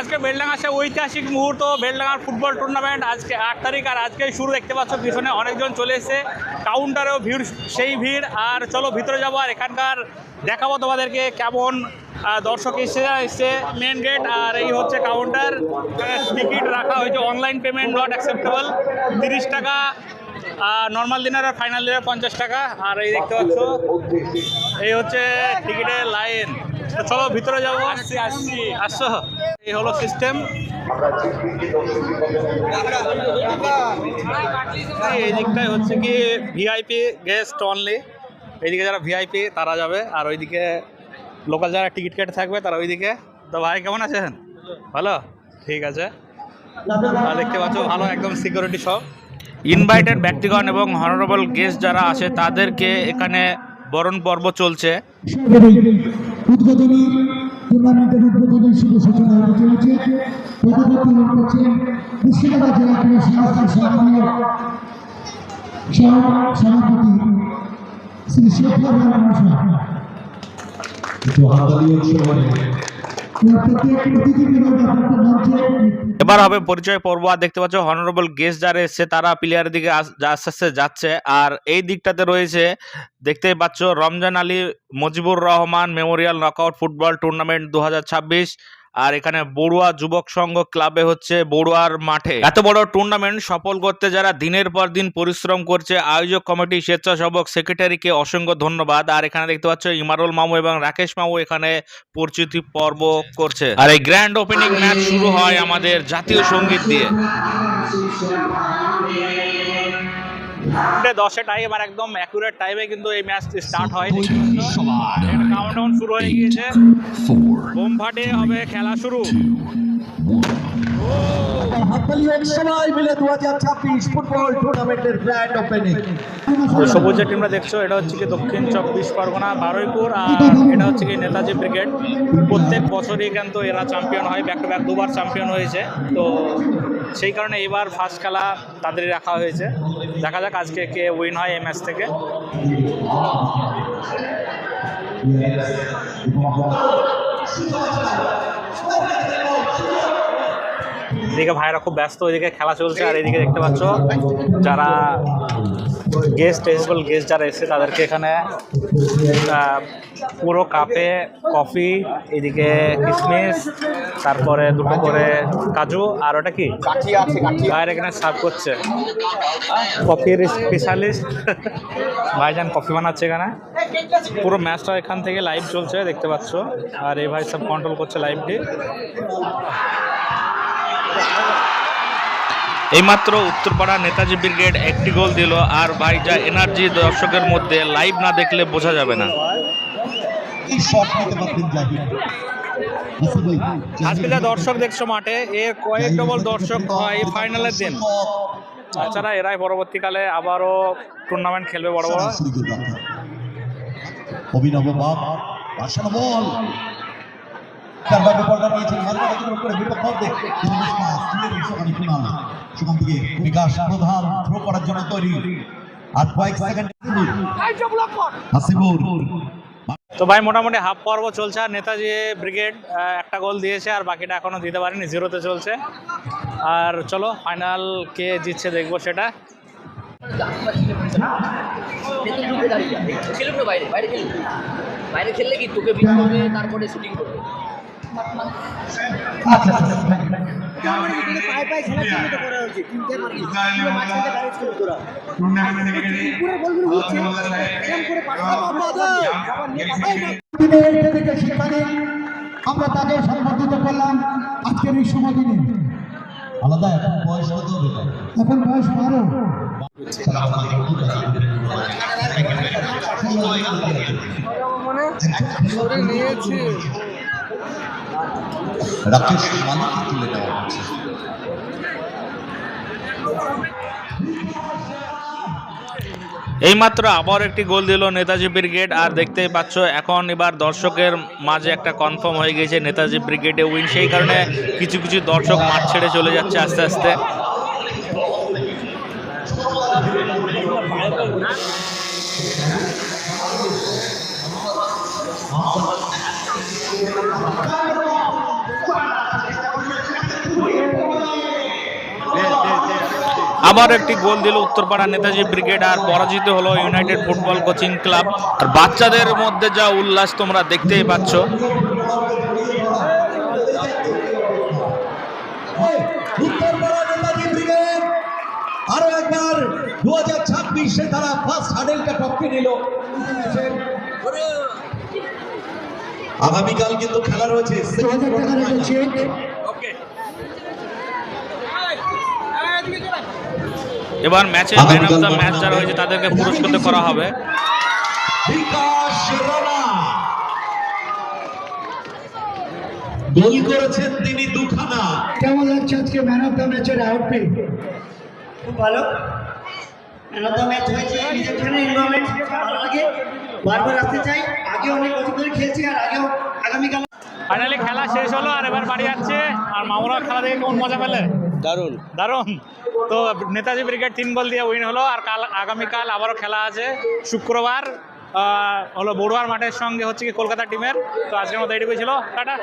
আজকে বেলডাঙ্গা ঐতিহাসিক মুহূর্ত, বেলডাঙ্গার ফুটবল টুর্নামেন্ট আজকে আট তারিখ আর আজকে শুরু দেখতে পাচ্ছ, পিছনে অনেকজন চলে এসেছে। কাউন্টারেও ভিড়, সেই ভিড়। আর চলো ভিতরে যাব, আর এখানকার দেখাবো তোমাদেরকে কেমন দর্শক এসে, এসছে মেন গেট আর এই হচ্ছে কাউন্টার টিকিট রাখা হয়েছে অনলাইন পেমেন্ট নট অ্যাকসেপ্টেবল তিরিশ টাকা, আর নর্মাল দিনের আর ফাইনাল দিনের পঞ্চাশ টাকা। আর এই দেখতে পাচ্ছ, এই হচ্ছে টিকিটের লাইন চলো ভিতরে যাব আসছি আসছি। আসছো এই হলো সিস্টেম এই দিকটাই হচ্ছে কি ভিআইপি গেস্ট অনলি এইদিকে যারা ভিআইপি তারা যাবে। আর ওইদিকে লোকাল যারা টিকিট কেটে থাকবে তারা ওইদিকে। তো ভাই কেমন আছেন? ভালো? ঠিক আছে। দেখতে পাচ্ছ ভালো একদম সিকিউরিটি সব। ইনভাইটেড ব্যক্তিগণ এবং হনারেবল গেস্ট যারা আসে তাদেরকে এখানে বরণ পর্ব চলছে। উদ্বোধনী টুর্নামেন্টের উদ্বোধনী শুভ সূচনা হতে চলেছে। পদবর্তী করছেন মুর্শিদাবাদ জেলা ক্রীড়া সংস্থার সম্মানীয় সভাপতি শ্রী শেখর মহাশয়। এবার হবে পরিচয় পর্ব দেখতে পাচ্ছ হনারেবল গেস্ট যারা এসছে, তারা প্লেয়ারের দিকে আস- আস্তে আস্তে যাচ্ছে। আর এই দিকটাতে রয়েছে, দেখতেই পাচ্ছ Ramzan Ali, Mojibur Rahman memorial knockout football tournament দু হাজার ছাব্বিশ। আর এখানে বড়ুয়া যুবক সংঘ ক্লাবে হচ্ছে বড়ুয়ার মাঠে। এত বড় টুর্নামেন্ট সফল করতে যারা দিনের পর দিন পরিশ্রম করছে, আয়োজক কমিটি স্বেচ্ছাসেবক সেক্রেটারিকে অসংখ্য ধন্যবাদ। আর এখানে দেখতে পাচ্ছ ইমারুল মামু এবং রাকেশ মামু এখানে পরিচিতি পর্ব করছে। আর এই গ্র্যান্ড ওপেনিং ম্যাচ শুরু হয় আমাদের জাতীয় সংগীত দিয়ে। দশে টাইম আর একদম অ্যাকুরেট টাইমে কিন্তু এই ম্যাচটি স্টার্ট হয়। কাউন্টডাউন শুরু হয়ে গিয়েছে। বোম ফাটে হবে খেলা শুরু। হাততালি হোক সবাই মিলে দু হাজার ছাব্বিশ ফুটবল টুর্নামেন্টের গ্র্যান্ড ওপেনিং যে সবুজ যে টিমটা দেখছ এটা হচ্ছে কি দক্ষিণ চব্বিশ পরগনা বারুইপুর আর এটা হচ্ছে কি নেতাজি ব্রিগেড প্রত্যেক বছরই কিন্তু এরা চ্যাম্পিয়ন হয় ব্যাক টু ব্যাক দুবার চ্যাম্পিয়ন হয়েছে। তো সেই কারণে এবার ফার্স্ট খেলা তাদেরই রাখা হয়েছে। দেখা যাক আজকে কে উইন হয় এই ম্যাচ থেকে। এদিকে ভাইরা খুব ব্যস্ত ওইদিকে খেলা চলছে আর এদিকে দেখতে পাচ্ছ যারা গেস্ট এসেবল গেস্ট যারা এসেছে তাদেরকে এখানে পুরো কাপে কফি এদিকে কিশমিশ তারপরে দুটো করে কাজু আর ওটা কি? ভাইয়ের এখানে সার্ভ করছে। কফির স্পেশালিস্ট ভাইজান কফি বানাচ্ছে এখানে। পুরো ম্যাচটা এখান থেকে লাইভ চলছে দেখতে পাচ্ছ। আর এই ভাই সব কন্ট্রোল করছে লাইভটি এইমাত্র উত্তরপাড়া নেতাজি ব্রিগেড একটি গোল দিল আর ভাই যা এনার্জি দর্শকের মধ্যে লাইভ না দেখলে বোঝা যাবে না। আজকে যা দর্শক দেখছ মাঠে এর কয়েক ডবল দর্শক হয় এই ফাইনালের দিন। তাছাড়া এরাই পরবর্তীকালে আবারও টুর্নামেন্ট খেলবে বড় বড়। অভিনব বাপ বল। তারভাবে বলটা নিয়েছেন মাঝমাঠের উপরে বিপক্ষ অর্ধেক। দিনেশ মাস, দিনের সমানি কুনাল। সেখান থেকে বিকাশ প্রধান থ্রো করার জন্য তৈরি। আর কয়েক সেকেন্ড হাসিবুর। তো ভাই মোটামুটি হাফ পর্ব চলছে আর নেতাজি ব্রিগেড একটা গোল দিয়েছে আর বাকিটা এখনও দিতে পারেনি জিরোতে চলছে। আর চলো ফাইনাল কে জিতছে দেখব সেটা। বাইরে বাইরে খেলুক বাইরে খেললে কি তোকে করবে তারপরে শুটিং করবে? সেখানে আমরা তাকে সম্বর্ধিত করলাম আজকের এই শুভ দিনে আলাদা এখন বয়স কত হবে? এখন বয়স বারো রাকেশ মালিক তুলে দেওয়া হচ্ছে। এইমাত্র আবার একটি গোল দিল নেতাজি ব্রিগেড, আর দেখতেই পাচ্ছ এখন এবার দর্শকের মাঝে একটা কনফার্ম হয়ে গেছে নেতাজি ব্রিগেডে উইন সেই কারণে কিছু কিছু দর্শক মাঠ ছেড়ে চলে যাচ্ছে আস্তে আস্তে। আবার একটি গোল দিল উত্তরপাড়া নেতাজি ব্রিগেড আর পরাজিত হলো ইউনাইটেড ফুটবল কোচিং ক্লাব। আর বাচ্চাদের মধ্যে যা উল্লাস তোমরা দেখতেই পাচ্ছ। উত্তরপাড়া আরও একবার দু হাজার ছাব্বিশে তারা ফার্স্ট টপকে নিল। আগামীকাল কিন্তু খেলা রয়েছে দু হাজার টাকার একটা চেক এবার ম্যাচে ম্যান অফ দ্য ম্যাচ যারা হয়েছে তাদেরকে পুরস্কৃত করা হবে। গোল করেছেন তিনি দুখানা। কেমন লাগছে আজকে ম্যান অফ দ্য ম্যাচের আউটফিট খুব ভালো। ম্যান অফ দ্য ম্যাচ হয়েছে নিজের এখানে এনভায়রনমেন্ট ভালো লাগে। বারবার আসতে চাই। আগে অনেক বছর ধরে খেলছি আর আগেও আগামীকাল ফাইনালি খেলা শেষ হলো আর এবার বাড়ি যাচ্ছে আর মামুরা খেলা দেখে কেমন মজা পেলে? দারুণ। দারুণ। তো নেতাজি ব্রিগেড তিন বল দিয়ে উইন হলো। আর কাল, আগামীকাল আবারও খেলা আছে। শুক্রবার হলো বড়ুয়ার মাঠের সঙ্গে হচ্ছে কি কলকাতা টিমের তো আজকের মতো এটুকুই ছিল। টাটা।